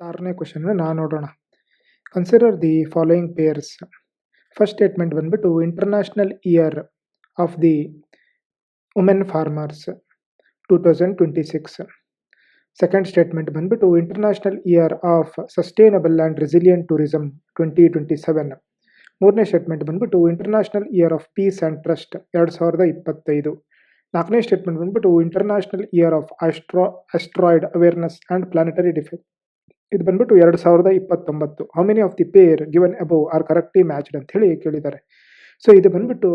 ಇಪ್ಪತ್ತಾರನೇ ಕ್ವಶನ್ ನಾವು ನೋಡೋಣ. Consider the following pairs first statement ಬಂದ್ಬಿಟ್ಟು international year of the women farmers two thousand twenty six second statement ಬಂದ್ಬಿಟ್ಟು international year of sustainable and resilient tourism twenty twenty seven ಮೂರನೇ statement ಬಂದ್ಬಿಟ್ಟು international year of peace and trust ಎರಡು ಸಾವಿರದ ಇಪ್ಪತ್ತೈದು. ನಾಲ್ಕನೇ statement ಬಂದ್ಬಿಟ್ಟು international year of astro asteroid awareness and planetary defect ಇದು ಬಂದ್ಬಿಟ್ಟು ಎರಡು ಸಾವಿರದ ಇಪ್ಪತ್ತೊಂಬತ್ತು. How many of the pair given above are correctly matched ಅಂತ ಹೇಳಿ ಕೇಳಿದ್ದಾರೆ. ಸೊ ಇದು ಬಂದ್ಬಿಟ್ಟು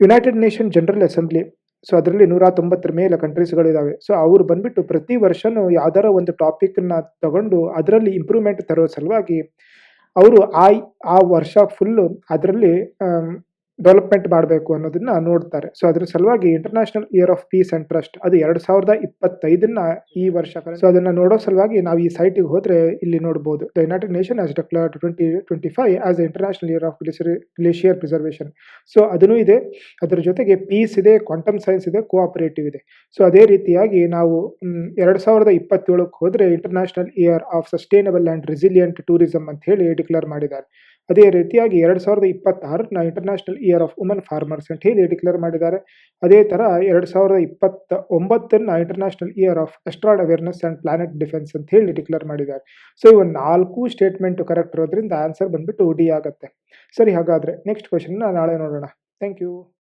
United Nation General Assembly so ಅದರಲ್ಲಿ ನೂರ ತೊಂಬತ್ತರ ಮೇಲೆ ಕಂಟ್ರೀಸ್ಗಳಿದ್ದಾವೆ ಸೊ ಅವರು ಬಂದ್ಬಿಟ್ಟು ಪ್ರತಿ ವರ್ಷನೂ ಯಾವ್ದಾರ ಒಂದು ಟಾಪಿಕ್ನ ತಗೊಂಡು ಅದರಲ್ಲಿ ಇಂಪ್ರೂವ್ಮೆಂಟ್ ತರೋ ಸಲುವಾಗಿ, ಅವರು ಆ ಆ ವರ್ಷ ಫುಲ್ಲು ಅದರಲ್ಲಿ ಡೆವಲಪ್ಮೆಂಟ್ ಮಾಡಬೇಕು ಅನ್ನೋದನ್ನ ನೋಡ್ತಾರೆ. ಸೊ ಅದ್ರ ಸಲುವಾಗಿ international year of peace and trust ಅದು ಎರಡು ಸಾವಿರದ ಇಪ್ಪತ್ತೈದನ್ನ ಈ ವರ್ಷ ಸೊ ಅದನ್ನ ನೋಡೋ ಸಲುವಾಗಿ ನಾವು ಈ ಸೈಟಿಗೆ ಹೋದ್ರೆ ಇಲ್ಲಿ ನೋಡಬಹುದು the United Nation as declare twenty twenty five as international year of glacier preservation so ಅದನ್ನು ಇದೆ. ಅದರ ಜೊತೆಗೆ ಪೀಸ್ ಇದೆ ಕ್ವಾಂಟಮ್ ಸೈನ್ಸ್ ಇದೆ ಕೋಆಪರೇಟಿವ್ ಇದೆ. ಸೊ ಅದೇ ರೀತಿಯಾಗಿ ನಾವು ಎರಡು ಸಾವಿರದ ಇಪ್ಪತ್ತೇಳಕ್ಕೆ ಹೋದ್ರೆ international year of sustainable and resilient tourism ಅಂತ ಹೇಳಿ ಡಿಕ್ಲೇರ್ ಮಾಡಿದ್ದಾರೆ. ಅದೇ ರೀತಿಯಾಗಿ ಎರಡು ಸಾವಿರದ ಇಪ್ಪತ್ತಾರನ್ನ international year of woman farmers ಅಂತ ಹೇಳಿ ಡಿಕ್ಲೇರ್ ಮಾಡಿದ್ದಾರೆ. ಅದೇ ಥರ ಎರಡು ಸಾವಿರದ ಇಪ್ಪತ್ತ ಒಂಬತ್ತನ್ನ international year of asteroid awareness and planet defence ಅಂತ ಹೇಳಿ ಡಿಕ್ಲೇರ್ ಮಾಡಿದ್ದಾರೆ. ಸೊ ಇವು ನಾಲ್ಕು ಸ್ಟೇಟ್ಮೆಂಟ್ ಕರೆಕ್ಟ್ ಇರೋದ್ರಿಂದ ಆನ್ಸರ್ ಬಂದ್ಬಿಟ್ಟು ಡಿ ಆಗುತ್ತೆ. ಸರಿ, ಹಾಗಾದರೆ ನೆಕ್ಸ್ಟ್ ಕ್ವಶನ್ನ ನಾಳೆ ನೋಡೋಣ. Thank you